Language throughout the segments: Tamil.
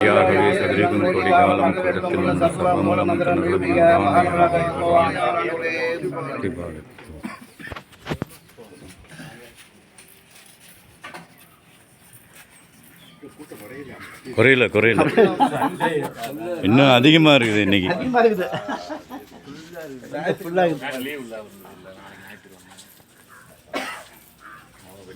யாகவே சதுரிகும் கொடி காலம் கடத்தில் வந்து சர்வமூலம் குறையல குறையல இன்னும் அதிகமா இருக்குது இன்னைக்கு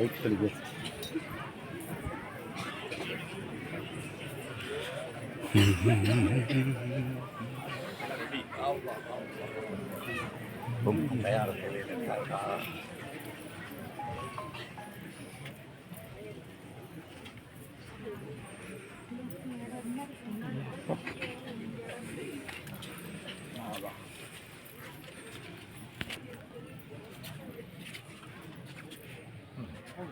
லைட் தெளிக்க ஆதிகளின் கர்த்தாவே, மெய்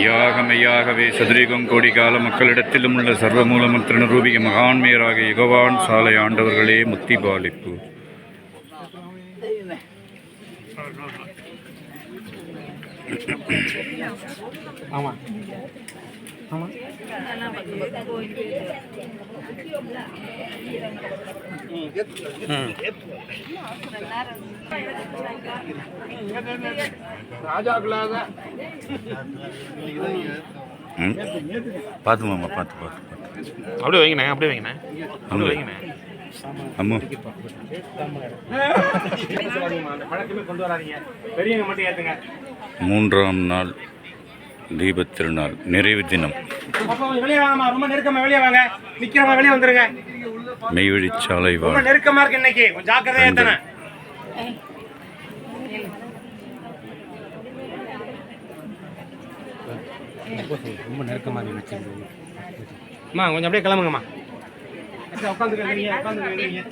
மெய்யாகவே சதுரீகம் கோடி கால மக்களிடத்திலும் உள்ள சர்வமூலமன் ரூபிக மகான்மையராக யுகவான் சாலை ஆண்டவர்களே முத்தி பாலிப்பு. பார்த்து மாமா பார்த்து பார்த்து பார்த்து அப்படியே வைங்கண்ணே அப்படியே வைங்கண்ணே. அப்படியே வைங்கண்ணே. அம்மா. மூன்றாம் நாள். தீபத் திருநாள் நிறைவு தினம். அப்பா கொஞ்சம் வெளியே வாங்கம்மா ரொம்ப நெருக்கமா வெளியே வாங்க. நிக்கிறவங்க வெளியே வந்துருங்க. மெய்வழிச்சாலை ரொம்ப வாழ் நெருக்கமா இருக்கு இன்னைக்கு. ஜாக்கிரதையா ரொம்ப நெருக்கமாக அம்மா கொஞ்சம் அப்படியே கிளம்புங்கம்மா. உட்காந்துருக்கீங்க